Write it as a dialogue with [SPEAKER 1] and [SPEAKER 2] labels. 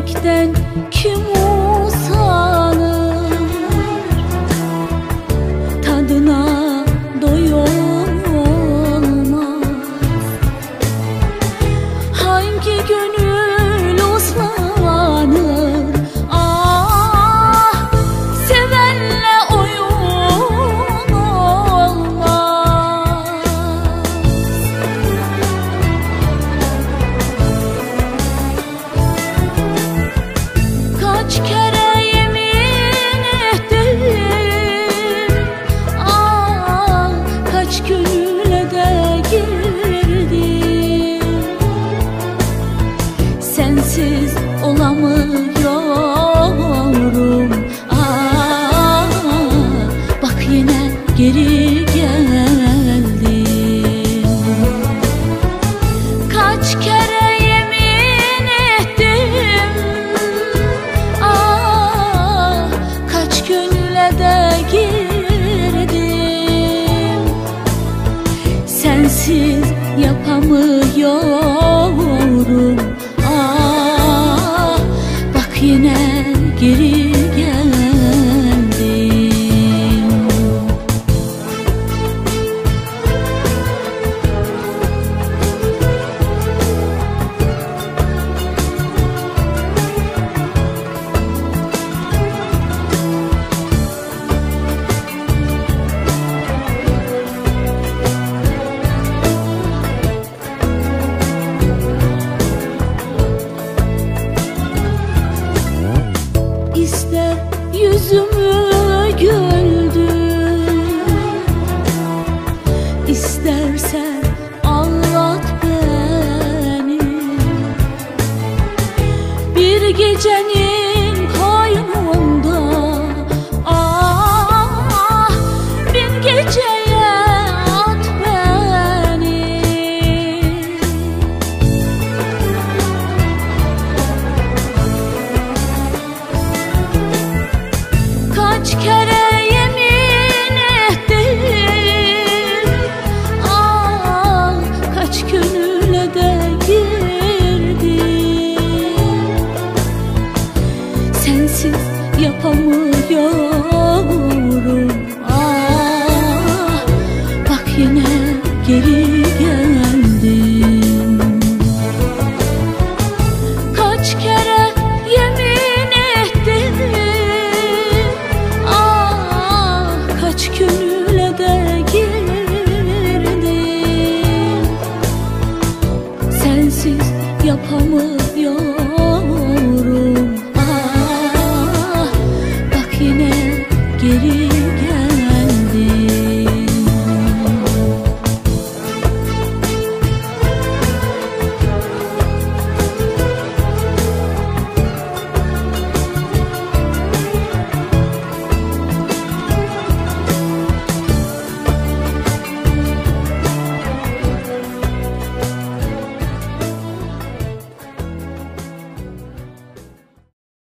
[SPEAKER 1] yürekten kim 怕没有。yüzümü gör. yapamıyorum Ah bak yine geri